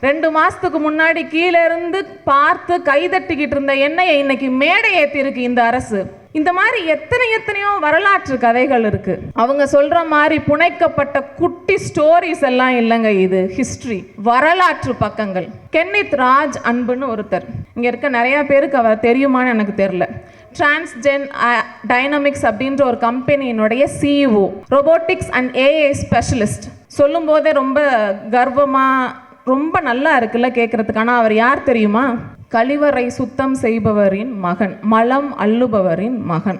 ரெண்டு மாசத்துக்கு முன்னாடி கீழே இருந்து பார்த்து கைதட்டிக்கிட்டு இருந்த எண்ணெயை இன்னைக்கு மேடை ஏத்தி இருக்கு இந்த அரசு. இந்த மாதிரி எத்தனை எத்தனையோ வரலாற்று கதைகள் இருக்கு. அவங்க சொல்ற மாதிரி புனைக்கப்பட்ட குட்டி ஸ்டோரிஸ் எல்லாம் இல்லைங்க இது. ஹிஸ்டரி வரலாற்று பக்கங்கள். கென்னித் ராஜ் அன்புன்னு ஒருத்தர். இங்க இருக்க நிறைய பேருக்கு அவர் தெரியுமான்னு எனக்கு தெரியல. டிரான்ஸ்ஜென் டைனமிக்ஸ் அப்படின்ற ஒரு கம்பெனியினுடைய CEO robotics and AI specialist சொல்லும் போதே ரொம்ப கர்வமா ரொம்ப நல்லா இருக்குல்ல கேட்குறதுக்கு ஆனால் அவர் யார் தெரியுமா? கழிவறை சுத்தம் செய்பவரின் மகன் மலம் அள்ளுபவரின் மகன்.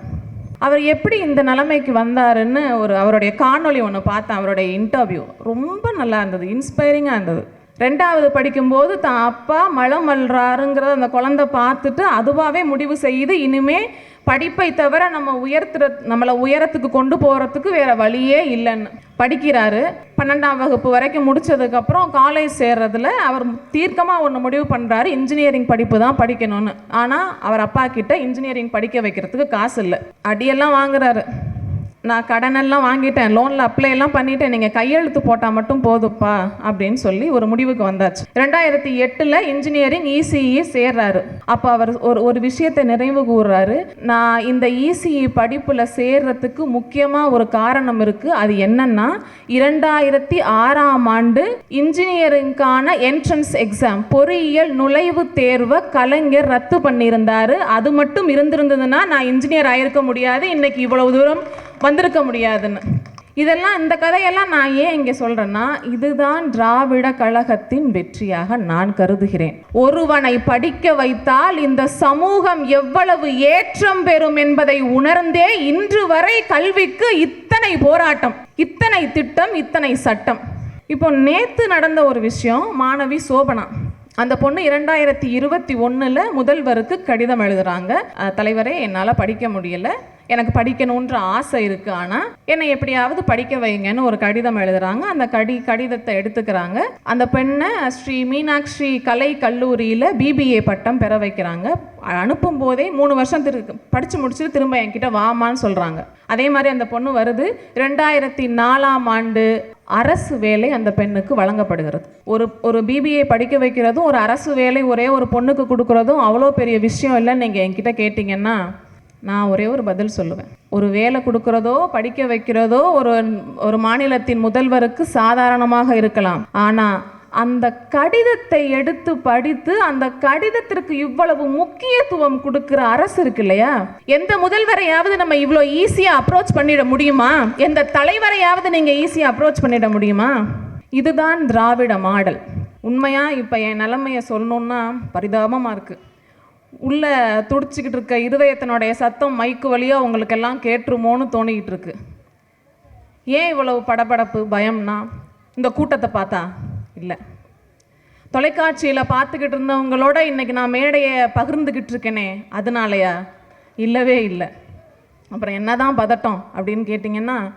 அவர் எப்படி இந்த நிலைமைக்கு வந்தாருன்னு ஒரு அவருடைய காணொளி ஒன்று பார்த்தேன் அவருடைய இன்டர்வியூ ரொம்ப நல்லா இருந்தது இன்ஸ்பைரிங்காக இருந்தது. ரெண்டாவது படிக்கும்போது தான் அப்பா மலம் மல்றாருங்கிறத அந்த குழந்தை பார்த்துட்டு அதுவாகவே முடிவு செய்யுது இனிமே படிப்பை தவிர நம்ம உயர்த்துற நம்மளை உயரத்துக்கு கொண்டு போகிறதுக்கு வேறு வழியே இல்லைன்னு படிக்கிறாரு. பன்னெண்டாம் வகுப்பு வரைக்கும் முடிச்சதுக்கப்புறம் காலேஜ் சேர்றதுல அவர் தீர்க்கமாக ஒன்று முடிவு பண்ணுறாரு இன்ஜினியரிங் படிப்பு தான் படிக்கணும்னு. ஆனால் அவர் அப்பா கிட்ட இன்ஜினியரிங் படிக்க வைக்கிறதுக்கு காசு இல்லை. அடியெல்லாம் வாங்குறாரு. நான் கடனெல்லாம் வாங்கிட்டேன் லோனில் அப்ளை எல்லாம் பண்ணிட்டேன் நீங்கள் கையெழுத்து போட்டால் மட்டும் போதுப்பா அப்படின்னு சொல்லி ஒரு முடிவுக்கு வந்தாச்சு. ரெண்டாயிரத்தி எட்டில் இன்ஜினியரிங் இசிஇ சேர்றாரு. அப்போ அவர் ஒரு ஒரு விஷயத்தை நிறைவு கூறுறாரு. நான் இந்த இசிஇ படிப்பில் சேர்றதுக்கு முக்கியமாக ஒரு காரணம் இருக்குது அது என்னன்னா இரண்டாயிரத்தி ஆறாம் ஆண்டு இன்ஜினியரிங்கான என்ட்ரன்ஸ் எக்ஸாம் பொறியியல் நுழைவுத் தேர்வை கலைஞர் ரத்து பண்ணியிருந்தார். அது மட்டும் இருந்திருந்ததுன்னா நான் இன்ஜினியர் ஆயிருக்க முடியாது. இன்னைக்கு இவ்வளவு தூரம் வந்திருக்க முடியாதுன்னு. இதெல்லாம் இந்த கதையெல்லாம் நான் ஏன் இங்கே சொல்கிறேன்னா இதுதான் திராவிட கழகத்தின் வெற்றியாக நான் கருதுகிறேன். ஒருவனை படிக்க வைத்தால் இந்த சமூகம் எவ்வளவு ஏற்றம் பெறும் என்பதை உணர்ந்தே இன்று வரை கல்விக்கு இத்தனை போராட்டம் இத்தனை திட்டம் இத்தனை சட்டம். இப்போ நேற்று நடந்த ஒரு விஷயம் மாணவி சோபனா. அந்த பொண்ணு இரண்டாயிரத்தி இருபத்தி ஒன்றில் முதல்வருக்கு கடிதம் எழுதுகிறாங்க தலைவரே என்னால் படிக்க முடியல. எனக்கு படிக்கணுன்ற ஆசை இருக்குது ஆனால் என்னை எப்படியாவது படிக்க வைங்கன்னு ஒரு கடிதம் எழுதுகிறாங்க அந்த கடி கடிதத்தை எடுத்துக்கிறாங்க. அந்த பெண்ணை ஸ்ரீ மீனாட்சி கலை கல்லூரியில் பிபிஏ பட்டம் பெற வைக்கிறாங்க. அனுப்பும் போதே மூணு வருஷம் திரு படித்து முடிச்சுட்டு திரும்ப என்கிட்ட வாமான்னு சொல்கிறாங்க அதே மாதிரி அந்த பொண்ணு வருது. ரெண்டாயிரத்தி நாலாம் ஆண்டு அரசு வேலை அந்த பெண்ணுக்கு வழங்கப்படுகிறது. ஒரு ஒரு பிபிஏ படிக்க வைக்கிறதும் ஒரு அரசு வேலை ஒரே ஒரு பொண்ணுக்கு கொடுக்குறதும் அவ்வளோ பெரிய விஷயம் இல்லைன்னு நீங்கள் என்கிட்ட கேட்டிங்கன்னா நான் ஒரே ஒரு பதில் சொல்லுவேன். ஒரு வேலை கொடுக்கறதோ படிக்க வைக்கிறதோ ஒரு ஒரு மாநிலத்தின் முதல்வருக்கு சாதாரணமாக இருக்கலாம். ஆனால் அந்த கடிதத்தை எடுத்து படித்து அந்த கடிதத்திற்கு இவ்வளவு முக்கியத்துவம் கொடுக்கிற அரசு இருக்கு இல்லையா? எந்த முதல்வரையாவது நம்ம இவ்வளோ ஈஸியாக அப்ரோச் பண்ணிட முடியுமா? எந்த தலைவரையாவது நீங்கள் ஈஸியாக அப்ரோச் பண்ணிட முடியுமா? இதுதான் திராவிட மாடல். உண்மையாக இப்போ என் நிலைமையை சொல்லணுன்னா பரிதாபமாக இருக்குது உள்ளே துடிச்சிக்கிட்டு இருக்க இருதயத்தினுடைய சத்தம் மைக்கு வழியாக உங்களுக்கெல்லாம் கேட்டுருமோன்னு தோணிக்கிட்டு இருக்கு. ஏன் இவ்வளவு படபடப்பு பயம்னா? இந்த கூட்டத்தை பார்த்தா? இல்லை. தொலைக்காட்சியில் பார்த்துக்கிட்டு இருந்தவங்களோட இன்னைக்கு நான் மேடையை பகிர்ந்துக்கிட்டு இருக்கேனே அதனாலயா? இல்லவே இல்லை. அப்புறம் என்னதான் பதட்டம் அப்படின்னு கேட்டிங்கன்னா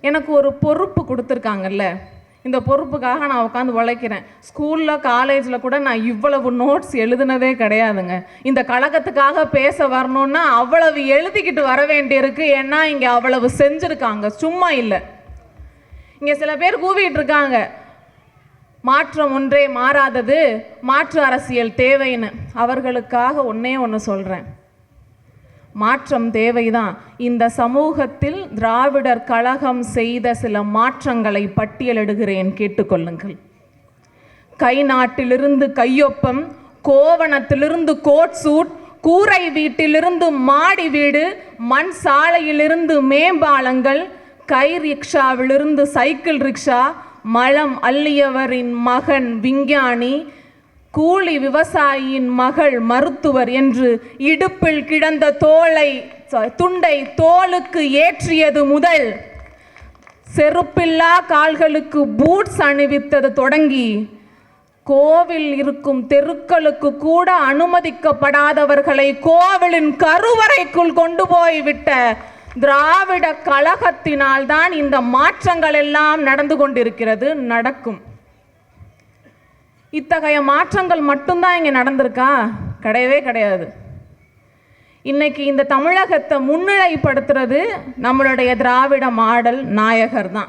எனக்கு ஒரு பொறுப்பு கொடுத்துருக்காங்கல்ல? இந்த பொறுப்புக்காக நான் உட்காந்து உழைக்கிறேன். ஸ்கூலில் காலேஜில் கூட நான் இவ்வளவு நோட்ஸ் எழுதுனதே கிடையாதுங்க. இந்த கழகத்துக்காக பேச வரணும்னா அவ்வளவு எழுதிக்கிட்டு வர வேண்டியிருக்கு. ஏன்னா இங்கே அவ்வளவு செஞ்சுருக்காங்க. சும்மா இல்லை. இங்கே சில பேர் கூவிட்டு இருக்காங்க. மாற்றம் ஒன்றே மாறாதது மாற்று அரசியல் தேவைன்னு. அவர்களுக்காக ஒன்றே ஒன்று சொல்கிறேன் மாற்றம் தேவைதான். இந்த சமூகத்தில் திராவிடர் கழகம் செய்த சில மாற்றங்களை பட்டியலிடுகிறேன். கேட்டுக்கொள்ளுங்கள். கை நாட்டிலிருந்து கையொப்பம் கோவணத்திலிருந்து கோட் சூட் கூரை வீட்டிலிருந்து மாடி வீடு மண் சாலையிலிருந்து மேம்பாலங்கள் கை ரிக்ஷாவிலிருந்து சைக்கிள் ரிக்ஷா மலம் அள்ளியவரின் மகன் விஞ்ஞானி கூலி விவசாயியின் மகள் மருத்துவர் என்று இடுப்பில் கிடந்த தோலை துண்டை தோலுக்கு ஏற்றியது முதல் செருப்பில்லா கால்களுக்கு பூட்ஸ் அணிவித்தது தொடங்கி கோவில் இருக்கும் தெருக்களுக்கு கூட அனுமதிக்கப்படாதவர்களை கோவிலின் கருவறைக்குள் கொண்டு போய் விட்ட திராவிட கழகத்தினால் தான் இந்த மாற்றங்கள் எல்லாம் நடந்து கொண்டிருக்கிறது நடக்கும். இத்தகைய மாற்றங்கள் மட்டும்தான் இங்கே நடந்திருக்கா? கிடையவே கிடையாது. இன்னைக்கு இந்த தமிழகத்தை முன்னிலைப்படுத்துறது நம்மளுடைய திராவிட மாடல் நாயகர் தான்.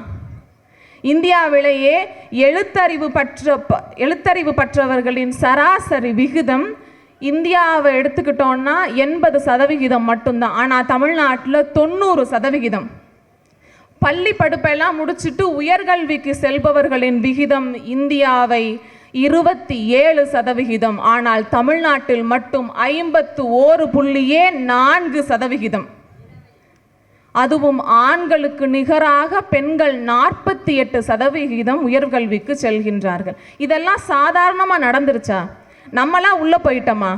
இந்தியாவிலேயே எழுத்தறிவு பற்ற ப- எழுத்தறிவு பற்றவர்களின் சராசரி விகிதம் இந்தியாவை எடுத்துக்கிட்டோன்னா எண்பது சதவிகிதம் மட்டும்தான். ஆனால் தமிழ்நாட்டில் தொண்ணூறு சதவிகிதம். பள்ளி படிப்பெல்லாம் முடிச்சுட்டு உயர்கல்விக்கு செல்பவர்களின் விகிதம் இந்தியாவை இருபத்தி ஏழு சதவிகிதம். ஆனால் தமிழ்நாட்டில் மட்டும் ஐம்பத்து ஓரு புள்ளியே நான்கு சதவிகிதம். அதுவும் ஆண்களுக்கு நிகராக பெண்கள் நாற்பத்தி எட்டு சதவிகிதம் உயர்கல்விக்கு செல்கின்றார்கள். இதெல்லாம் சாதாரணமாக நடந்துருச்சா? நம்மளாம் உள்ளே போயிட்டோமா?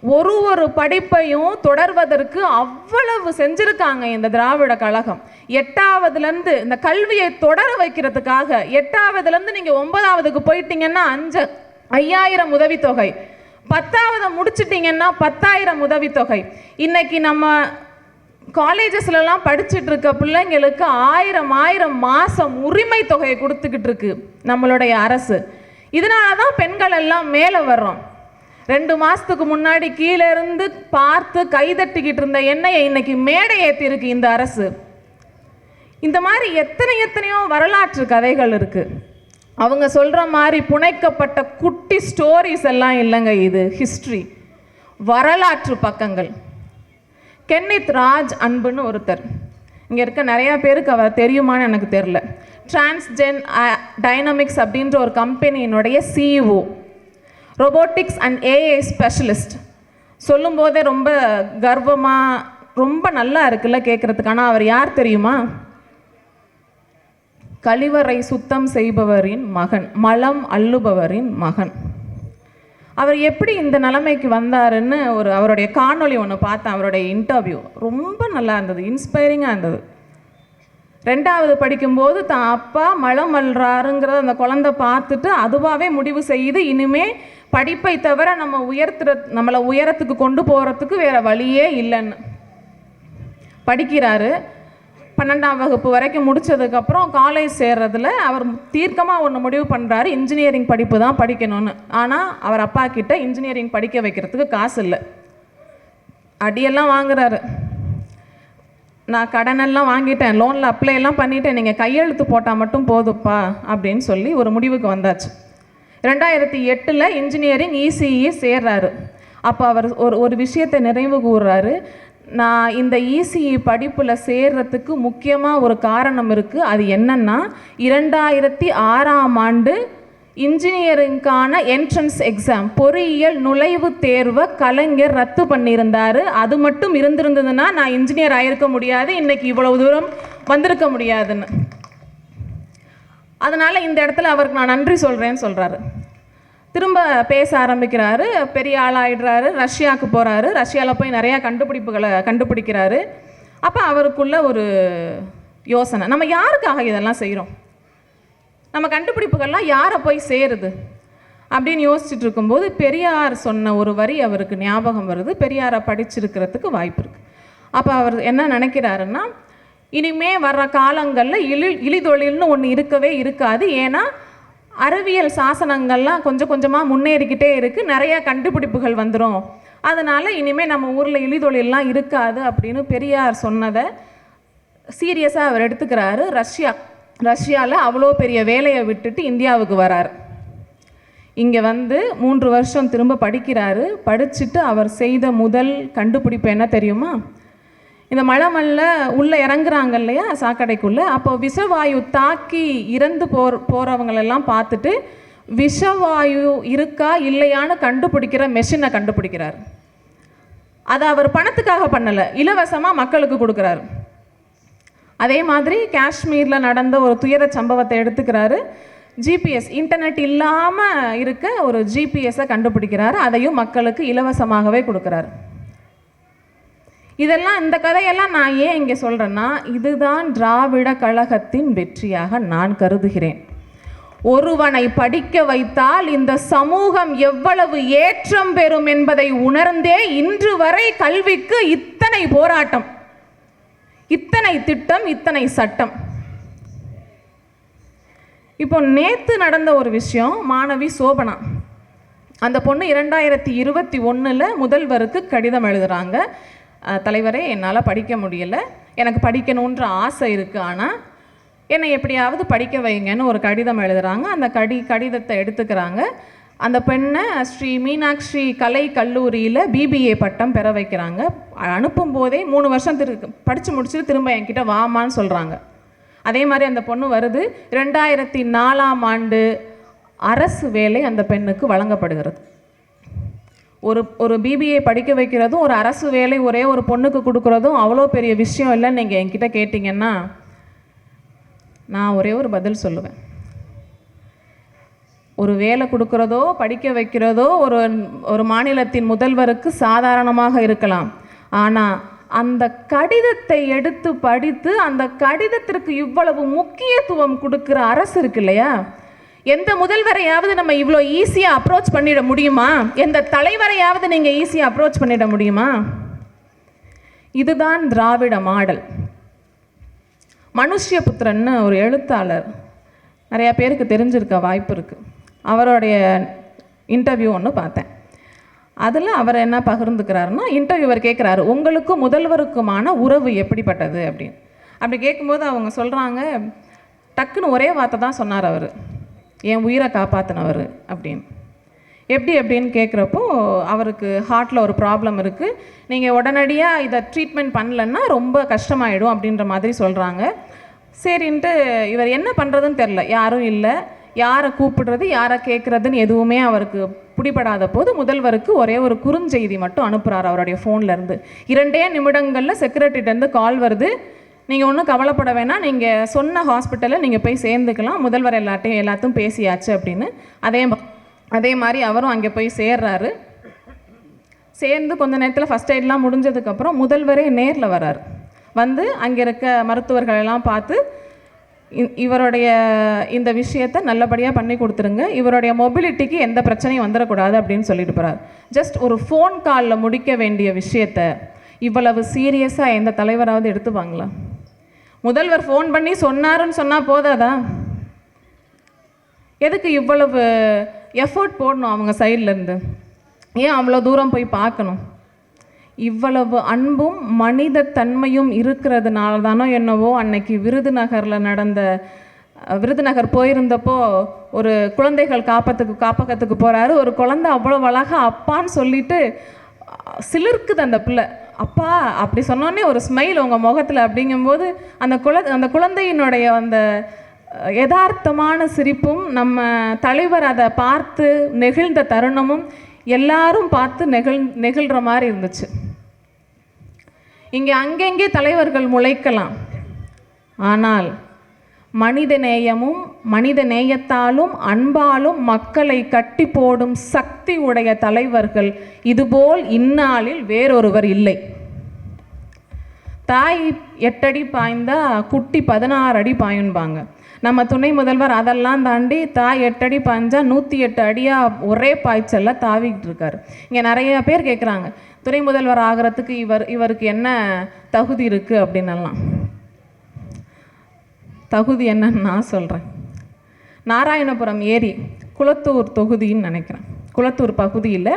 ஒரு ஒரு படிப்பையும் தொடர்வதற்கு அவ்வளவு செஞ்சுருக்காங்க இந்த திராவிட கழகம். எட்டாவதுலேருந்து இந்த கல்வியை தொடர வைக்கிறதுக்காக எட்டாவதுலேருந்து நீங்கள் ஒன்பதாவதுக்கு போயிட்டீங்கன்னா அஞ்சு ஐயாயிரம் உதவித்தொகை. பத்தாவதை முடிச்சிட்டிங்கன்னா பத்தாயிரம் உதவித்தொகை. இன்னைக்கு நம்ம காலேஜஸ்லலாம் படிச்சுட்டு இருக்க பிள்ளைங்களுக்கு ஆயிரம் ஆயிரம் மாதம் உரிமை தொகையை கொடுத்துக்கிட்டு இருக்கு நம்மளுடைய அரசு. இதனால தான் பெண்கள் எல்லாம் மேலே வர்றோம். ரெண்டு மாதத்துக்கு முன்னாடி கீழே இருந்து பார்த்து கைதட்டிக்கிட்டு இருந்த எண்ணெயை இன்னைக்கு மேடை ஏற்றிருக்கு இந்த அரசு. இந்த மாதிரி எத்தனை எத்தனையோ வரலாற்று கதைகள் இருக்குது அவங்க சொல்கிற மாதிரி புனைக்கப்பட்ட குட்டி ஸ்டோரிஸ் எல்லாம் இல்லைங்க இது ஹிஸ்ட்ரி வரலாற்று பக்கங்கள். கென்னித் ராஜ் அன்புன்னு ஒருத்தர். இங்கே இருக்க நிறையா பேருக்கு அவர் தெரியுமான்னு எனக்கு தெரில டிரான்ஸ்ஜென் டைனமிக்ஸ் அப்படின்ற ஒரு கம்பெனியினுடைய CEO robotics and AI specialist சொல்லும்போதே ரொம்ப கர்வமாக ரொம்ப நல்லா இருக்குல்ல கேட்குறதுக்கு ஆனால் அவர் யார் தெரியுமா? கழிவறை சுத்தம் செய்பவரின் மகன் மலம் அள்ளுபவரின் மகன். அவர் எப்படி இந்த நிலைமைக்கு வந்தாருன்னு ஒரு அவருடைய காணொளி ஒன்று பார்த்தேன் அவருடைய இன்டர்வியூ ரொம்ப நல்லா இருந்தது இன்ஸ்பைரிங்காக இருந்தது. ரெண்டாவது படிக்கும்போது தான் அப்பா மலம் அல்றாருங்கிறத அந்த குழந்தை பார்த்துட்டு அதுவாகவே முடிவு செய்து இனிமே படிப்பை தவிர நம்ம உயர்த்துற நம்மளை உயரத்துக்கு கொண்டு போகிறதுக்கு வேறு வழியே இல்லைன்னு. படிக்கிறாரு. பன்னெண்டாம் வகுப்பு வரைக்கும் முடிச்சதுக்கப்புறம் காலேஜ் சேர்றதில் அவர் தீர்க்கமாக ஒன்று முடிவு பண்ணுறாரு இன்ஜினியரிங் படிப்பு தான் படிக்கணும்னு. ஆனால் அவர் அப்பா கிட்ட இன்ஜினியரிங் படிக்க வைக்கிறதுக்கு காசு இல்லை. அடியெல்லாம் வாங்குறாரு. நான் கடனெல்லாம் வாங்கிட்டேன். லோனில் அப்ளை எல்லாம் பண்ணிட்டேன். நீங்கள் கையெழுத்து போட்டால் மட்டும் போதுப்பா அப்படின்னு சொல்லி ஒரு முடிவுக்கு வந்தாச்சு. ரெண்டாயிரத்தி எட்டில் இன்ஜினியரிங் இசிஇ சேர்றாரு. அப்போ அவர் ஒரு ஒரு விஷயத்தை நிறைவு கூறுறாரு. நான் இந்த இசிஇ படிப்பில் சேர்றதுக்கு முக்கியமாக ஒரு காரணம் இருக்குது அது என்னென்னா இரண்டாயிரத்தி ஆறாம் ஆண்டு இன்ஜினியரிங்கான என்ட்ரன்ஸ் எக்ஸாம் பொறியியல் நுழைவுத் தேர்வை கலைஞர் ரத்து பண்ணியிருந்தார். அது மட்டும் இருந்திருந்ததுன்னா நான் இன்ஜினியர் ஆகியிருக்க முடியாது. இன்றைக்கி இவ்வளவு தூரம் வந்திருக்க முடியாதுன்னு. அதனால் இந்த இடத்துல அவருக்கு நான் நன்றி சொல்கிறேன்னு சொல்கிறாரு திரும்ப பேச ஆரம்பிக்கிறாரு. பெரிய ஆளாகிடுறாரு ரஷ்யாவுக்கு போகிறாரு ரஷ்யாவில் போய் நிறையா கண்டுபிடிப்புகளை கண்டுபிடிக்கிறாரு. அப்போ அவருக்குள்ள ஒரு யோசனை. நம்ம யாருக்காக இதெல்லாம் செய்கிறோம் நம்ம கண்டுபிடிப்புகள்லாம் யாரை போய் சேருது? அப்படின்னு யோசிச்சுட்டு இருக்கும்போது பெரியார் சொன்ன ஒரு வரி அவருக்கு ஞாபகம் வருது. பெரியாரை படிச்சிருக்கிறதுக்கு வாய்ப்பு இருக்குது அப்போ அவர் என்ன நினைக்கிறாருன்னா இனிமே வர்ற காலங்களில் இழி இழிதொழில்னு ஒன்று இருக்கவே இருக்காது. ஏன்னா அறிவியல் சாசனங்கள்லாம் கொஞ்சம் கொஞ்சமாக முன்னேறிக்கிட்டே இருக்குது நிறையா கண்டுபிடிப்புகள் வந்துடும் அதனால் இனிமேல் நம்ம ஊரில் இழிதொழில்லாம் இருக்காது அப்படின்னு பெரியார் சொன்னதை சீரியஸாக அவர் எடுத்துக்கிறாரு. ரஷ்யா ரஷ்யாவில் அவ்வளோ பெரிய வேலையை விட்டுட்டு இந்தியாவுக்கு வரார். இங்கே வந்து மூன்று வருஷம் திரும்ப படிக்கிறாரு. படிச்சுட்டு அவர் செய்த முதல் கண்டுபிடிப்பு என்ன தெரியுமா? இந்த மழை மல்ல உள்ளே இறங்குறாங்க இல்லையா சாக்கடைக்குள்ளே. அப்போ விஷவாயு தாக்கி இறந்து போர் போகிறவங்களெல்லாம் பார்த்துட்டு விஷவாயு இருக்கா இல்லையான்னு கண்டுபிடிக்கிற மெஷினை கண்டுபிடிக்கிறார். அதை அவர் பணத்துக்காக பண்ணலை இலவசமாக மக்களுக்கு கொடுக்குறாரு. அதே மாதிரி காஷ்மீரில் நடந்த ஒரு துயர சம்பவத்தை எடுத்துக்கிறாரு. ஜிபிஎஸ் இன்டர்நெட் இல்லாமல் இருக்க ஒரு ஜிபிஎஸ்ஸை கண்டுபிடிக்கிறாரு. அதையும் மக்களுக்கு இலவசமாகவே கொடுக்குறாரு. இதெல்லாம் இந்த கதையெல்லாம் நான் ஏன் இங்கே சொல்கிறேன்னா இதுதான் திராவிட கழகத்தின் வெற்றியாக நான் கருதுகிறேன். ஒருவனை படிக்க வைத்தால் இந்த சமூகம் எவ்வளவு ஏற்றம் பெறும் என்பதை உணர்ந்தே இன்று வரை கல்விக்கு இத்தனை போராட்டம் இத்தனை திட்டம் இத்தனை சட்டம். இப்போ நேற்று நடந்த ஒரு விஷயம் மாணவி சோபனா. அந்த பொண்ணு இரண்டாயிரத்தி இருபத்தி ஒன்றில் முதல்வருக்கு கடிதம் எழுதுகிறாங்க தலைவரே என்னால் படிக்க முடியல. எனக்கு படிக்கணுன்ற ஆசை இருக்குது ஆனால் என்னை எப்படியாவது படிக்க வைங்கன்னு ஒரு கடிதம் எழுதுகிறாங்க அந்த கடி கடிதத்தை எடுத்துக்கிறாங்க. அந்த பெண்ணை ஸ்ரீ மீனாட்சி கலை கல்லூரியில் பிபிஏ பட்டம் பெற வைக்கிறாங்க. அனுப்பும் போதே மூணு வருஷம் திரு படித்து முடிச்சுட்டு திரும்ப என்கிட்ட வாமான்னு சொல்கிறாங்க அதே மாதிரி அந்த பொண்ணு வருது. ரெண்டாயிரத்தி நாலாம் ஆண்டு அரசு வேலை அந்த பெண்ணுக்கு வழங்கப்படுகிறது. ஒரு ஒரு பிபிஏ படிக்க வைக்கிறதும் ஒரு அரசு வேலை ஒரே ஒரு பொண்ணுக்கு கொடுக்குறதும் அவ்வளோ பெரிய விஷயம் இல்லைன்னு நீங்கள் என்கிட்ட கேட்டிங்கன்னா நான் ஒரே ஒரு பதில் சொல்லுவேன். ஒரு வேலை கொடுக்குறதோ படிக்க வைக்கிறதோ ஒரு ஒரு மாநிலத்தின் முதல்வருக்கு சாதாரணமாக இருக்கலாம். ஆனால் அந்த கடிதத்தை எடுத்து படித்து அந்த கடிதத்திற்கு இவ்வளவு முக்கியத்துவம் கொடுக்குற அரசு இருக்கு இல்லையா? எந்த முதல்வரையாவது நம்ம இவ்வளோ ஈஸியாக அப்ரோச் பண்ணிட முடியுமா? எந்த தலைவரையாவது நீங்கள் ஈஸியாக அப்ரோச் பண்ணிட முடியுமா? இதுதான் திராவிட மாடல். மனுஷ்யபுத்திரன்னு ஒரு எழுத்தாளர் நிறையா பேருக்கு தெரிஞ்சிருக்க வாய்ப்பு இருக்குது அவருடைய இன்டர்வியூ ஒன்று பார்த்தேன். அதில் அவர் என்ன பகிர்ந்துக்கிறாருன்னா இன்டர்வியூவர் கேட்குறாரு உங்களுக்கும் முதல்வருக்குமான உறவு எப்படிப்பட்டது? அப்படின்னு. அப்படி கேட்கும்போது அவங்க சொல்கிறாங்க டக்குன்னு ஒரே வார்த்தை தான் சொன்னார் அவர். என் உயிரை காப்பாற்றினவர் அப்படின்னு. எப்படி எப்படின்னு கேட்குறப்போ அவருக்கு ஹார்ட்டில் ஒரு ப்ராப்ளம் இருக்குது நீங்கள் உடனடியாக இதை ட்ரீட்மெண்ட் பண்ணலன்னா ரொம்ப கஷ்டமாயிடும் அப்படின்ற மாதிரி சொல்கிறாங்க சரின்ட்டு இவர் என்ன பண்ணுறதுன்னு தெரில யாரும் இல்லை. யாரை கூப்பிடுறது யாரை கேட்குறதுன்னு எதுவுமே அவருக்கு பிடிபடாத போது முதல்வருக்கு ஒரே ஒரு குறுஞ்செய்தி மட்டும் அனுப்புகிறார் அவருடைய ஃபோன்லேருந்து இரண்டே நிமிடங்களில் செக்ரட்டரிட்டேருந்து கால் வருது. நீங்கள் ஒன்றும் கவலைப்பட வேணாம். நீங்கள் சொன்ன ஹாஸ்பிட்டலில் நீங்கள் போய் சேர்ந்துக்கலாம். முதல்வர் எல்லாட்டையும் எல்லாத்தையும் பேசியாச்சு அப்படின்னு. அதே அதே மாதிரி அவரும் அங்கே போய் சேர்றாரு. சேர்ந்து கொஞ்ச நேரத்தில் ஃபஸ்ட் எய்ட்லாம் முடிஞ்சதுக்கப்புறம் முதல்வரே நேரில் வரார் வந்து அங்கே இருக்க மருத்துவர்களெல்லாம் பார்த்து இ- இவருடைய இந்த விஷயத்தை நல்லபடியாக பண்ணி கொடுத்துருங்க. இவருடைய மொபிலிட்டிக்கு எந்த பிரச்சனையும் வந்துடக்கூடாது அப்படின்னு சொல்லிட்டு போகிறார் ஜஸ்ட் ஒரு ஃபோன் காலில் முடிக்க வேண்டிய விஷயத்த இவ்வளவு சீரியஸாக எந்த தலைவராவது எடுத்துப்பாங்களா? முதல்வர் ஃபோன் பண்ணி சொன்னாருன்னு சொன்னால் போதாதா? எதுக்கு இவ்வளவு எஃபோர்ட் போடணும் அவங்க சைட்லேருந்து ஏன் அவ்வளோ தூரம் போய் பார்க்கணும்? இவ்வளவு அன்பும் மனித தன்மையும் இருக்கிறதுனால தானோ என்னவோ அன்னைக்கு விருதுநகரில் நடந்த விருதுநகர் போயிருந்தப்போ ஒரு குழந்தைகள் காப்பத்துக்கு காப்பகத்துக்கு போகிறாரு ஒரு குழந்தை அவ்வளோ அழகா அப்பான்னு சொல்லிட்டு சிலிர்க்குது அந்த பிள்ளை. அப்பா அப்படி சொன்னோன்னே ஒரு ஸ்மைல் உங்கள் முகத்தில் அப்படிங்கும்போது அந்த குழ அந்த குழந்தையினுடைய அந்த யதார்த்தமான சிரிப்பும் நம்ம தலைவர் அதை பார்த்து நெகிழ்ந்த தருணமும் எல்லாரும் பார்த்து நெகிழ் நெகிழ்கிற மாதிரி இருந்துச்சு. இங்கே அங்கெங்கே தலைவர்கள் முளைக்கலாம். ஆனால் மனித நேயமும் மனித நேயத்தாலும் அன்பாலும் மக்களை கட்டி போடும் சக்தி உடைய தலைவர்கள். இதுபோல் இந்நாளில் வேறொருவர் இல்லை. தாய் எட்டடி பாய்ந்தா குட்டி பதினாறு அடி பாயும்பாங்க. நம்ம துணை முதல்வர் அதெல்லாம் தாண்டி தாய் எட்டடி பாய்ஞ்சா நூற்றி எட்டு அடியாக ஒரே பாய்ச்சல்ல தாவிக்கிட்டு இருக்கார் இங்கே நிறைய பேர் கேட்குறாங்க துணை முதல்வர் ஆகிறதுக்கு இவர் இவருக்கு என்ன தகுதி இருக்குது அப்படின்னெல்லாம். தகுதி என்னன்னு நான் சொல்கிறேன் நாராயணபுரம் ஏரி குளத்தூர் தொகுதின்னு நினைக்கிறேன். குளத்தூர் பகுதியில்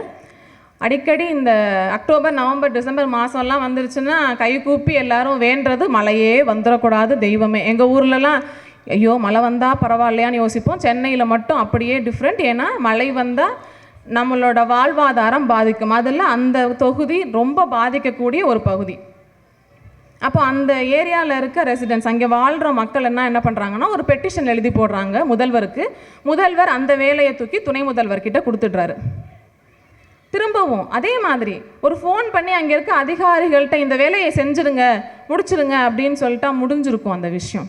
அடிக்கடி இந்த அக்டோபர் நவம்பர் டிசம்பர் மாதம்லாம் வந்துருச்சுன்னா கை கூப்பி எல்லாரும் வேண்டுறது மழையே வந்துடக்கூடாது தெய்வமே. எங்கள் ஊர்லலாம் ஐயோ மழை வந்தால் பரவாயில்லையான்னு யோசிப்போம். சென்னையில் மட்டும் அப்படியே டிஃப்ரெண்ட் ஏன்னா மழை வந்தால் நம்மளோட வாழ்வாதாரம் பாதிக்கும். அதில் அந்த தொகுதி ரொம்ப பாதிக்கக்கூடிய ஒரு பகுதி. அப்போ அந்த ஏரியாவில் இருக்க ரெசிடென்ட்ஸ் அங்கே வாழ்கிற மக்கள் என்ன என்ன பண்ணுறாங்கன்னா ஒரு பெட்டிஷன் எழுதி போடுறாங்க முதல்வருக்கு. முதல்வர் அந்த வேலையை தூக்கி துணை முதல்வர்கிட்ட கொடுத்துட்றாரு. திரும்பவும் அதே மாதிரி ஒரு ஃபோன் பண்ணி அங்கே இருக்க அதிகாரிகள்கிட்ட இந்த வேலையை செஞ்சிருங்க முடிச்சிடுங்க அப்படின்னு சொல்லிட்டா முடிஞ்சிருக்கும் அந்த விஷயம்.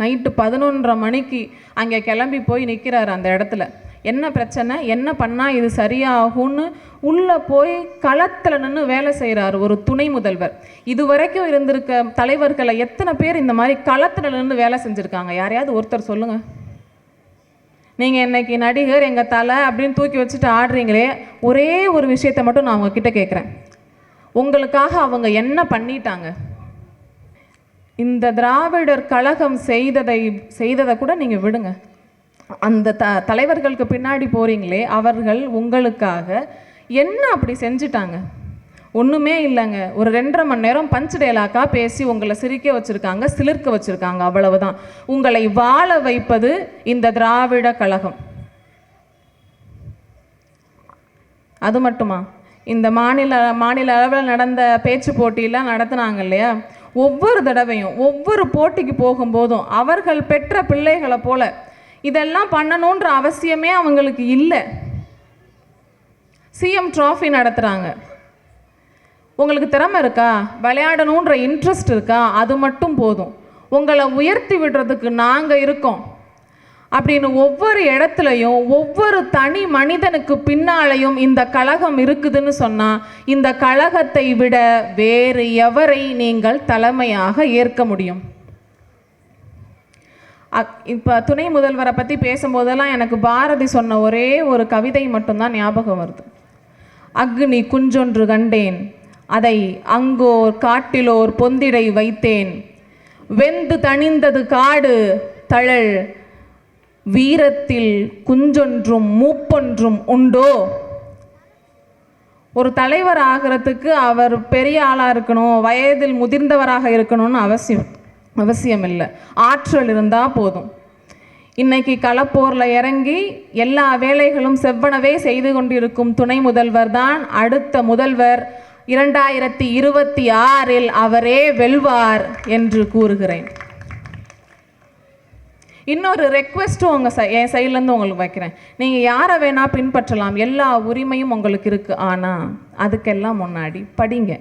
நைட்டு பதினொன்றரை மணிக்கு அங்கே கிளம்பி போய் நிற்கிறாரு அந்த இடத்துல. என்ன பிரச்சனை? என்ன பண்ணால் இது சரியாகும்னு உள்ளே போய் களத்தில் நின்று வேலை செய்கிறாரு ஒரு துணை முதல்வர். இது வரைக்கும் இருந்திருக்க தலைவர்களை எத்தனை பேர் இந்த மாதிரி களத்தில் நின்று வேலை செஞ்சுருக்காங்க? யாரையாவது ஒருத்தர் சொல்லுங்கள் நீங்கள் இன்னைக்கு நடிகர் எங்கள் தலை அப்படின்னு தூக்கி வச்சுட்டு ஆடுறீங்களே ஒரே ஒரு விஷயத்தை மட்டும் நான் உங்ககிட்ட கேட்குறேன் உங்களுக்காக அவங்க என்ன பண்ணிட்டாங்க? இந்த திராவிடர் கழகம் செய்ததை செய்ததை கூட நீங்கள் விடுங்க. அந்த த தலைவர்களுக்கு பின்னாடி போகிறீங்களே அவர்கள் உங்களுக்காக என்ன அப்படி செஞ்சுட்டாங்க? ஒன்றுமே இல்லைங்க. ஒரு ரெண்டரை மணி நேரம் பஞ்ச் டேலாக்கா பேசி உங்களை சிரிக்க வச்சுருக்காங்க சிலிர்க்க வச்சுருக்காங்க அவ்வளவுதான். உங்களை வாழ வைப்பது இந்த திராவிட கழகம். அது மட்டுமா? இந்த மாநில மாநில அளவில் நடந்த பேச்சு போட்டியெல்லாம் நடத்துனாங்க இல்லையா? ஒவ்வொரு தடவையும் ஒவ்வொரு போட்டிக்கு போகும்போதும் அவர்கள் பெற்ற பிள்ளைகளை போல இதெல்லாம் பண்ணணுன்ற அவசியமே அவங்களுக்கு இல்லை. சிஎம் ட்ராஃபி நடத்துகிறாங்க உங்களுக்கு திறமை இருக்கா? விளையாடணுன்ற இன்ட்ரெஸ்ட் இருக்கா? அது மட்டும் போதும். உங்களை உயர்த்தி விடுறதுக்கு நாங்கள் இருக்கோம். அப்படின்னு ஒவ்வொரு இடத்துலையும் ஒவ்வொரு தனி மனிதனுக்கு பின்னாலையும் இந்த கழகம் இருக்குதுன்னு சொன்னால் இந்த கழகத்தை விட வேறு எவரை நீங்கள் தலைமையாக ஏற்க முடியும்? இப்போ துணை முதல்வரை பற்றி பேசும்போதெல்லாம் எனக்கு பாரதி சொன்ன ஒரே ஒரு கவிதை மட்டும்தான் ஞாபகம் வருது. அக்னி குஞ்சொன்று கண்டேன். அதை அங்கோர் காட்டிலோர் பொந்திடை வைத்தேன். வெந்து தணிந்தது காடு தழல் வீரத்தில் குஞ்சொன்றும் மூப்பொன்றும் உண்டோ? ஒரு தலைவர் ஆகிறதுக்கு அவர் பெரிய ஆளாக இருக்கணும் வயதில் முதிர்ந்தவராக இருக்கணும்னு அவசியம். அவசியம் இல்லை ஆற்றல் இருந்தால் போதும். இன்னைக்கு களப்போரில் இறங்கி எல்லா வேலைகளும் செவ்வனவே செய்து கொண்டிருக்கும் துணை முதல்வர் தான் அடுத்த முதல்வர். இரண்டாயிரத்தி இருபத்தி ஆறில் அவரே வெல்வார் என்று கூறுகிறேன். இன்னொரு ரெக்வெஸ்ட்டும் உங்கள் சை என் சைட்லேருந்து உங்களுக்கு வைக்கிறேன். நீங்கள் யாரை வேணால் பின்பற்றலாம். எல்லா உரிமையும் உங்களுக்கு இருக்குது ஆனால் அதுக்கெல்லாம் முன்னாடி படிங்க.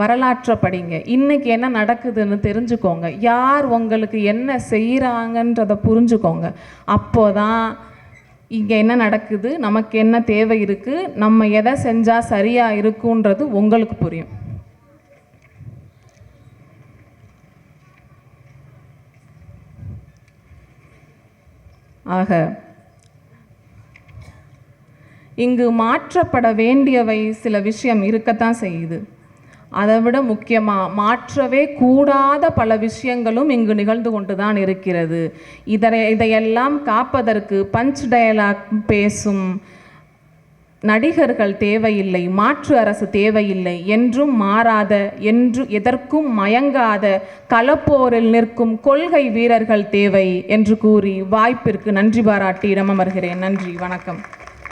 வரலாற்றை படிங்க இன்னைக்கு என்ன நடக்குதுன்னு தெரிஞ்சுக்கோங்க. யார் உங்களுக்கு என்ன செய்கிறாங்கன்றதை புரிஞ்சுக்கோங்க. அப்போதான் இங்கே என்ன நடக்குது நமக்கு என்ன தேவை இருக்குது நம்ம எதை செஞ்சால் சரியாக இருக்குன்றது உங்களுக்கு புரியும். ஆக இங்கு மாற்றப்பட வேண்டியவை சில விஷயம் இருக்கத்தான் செய்யுது. அதை விட முக்கியமாக மாற்றவே கூடாத பல விஷயங்களும் இங்கு நிகழ்ந்து கொண்டு தான் இருக்கிறது. இதனை இதையெல்லாம் காப்பதற்கு பஞ்ச் டயலாக் பேசும் நடிகர்கள் தேவையில்லை மாற்று அரசு தேவையில்லை. என்றும் மாறாத என்று எதற்கும் மயங்காத களப்போரில் நிற்கும் கொள்கை வீரர்கள் தேவை என்று கூறி வாய்ப்பிற்கு நன்றி பாராட்டி இடமமர்கிறேன் நன்றி வணக்கம்.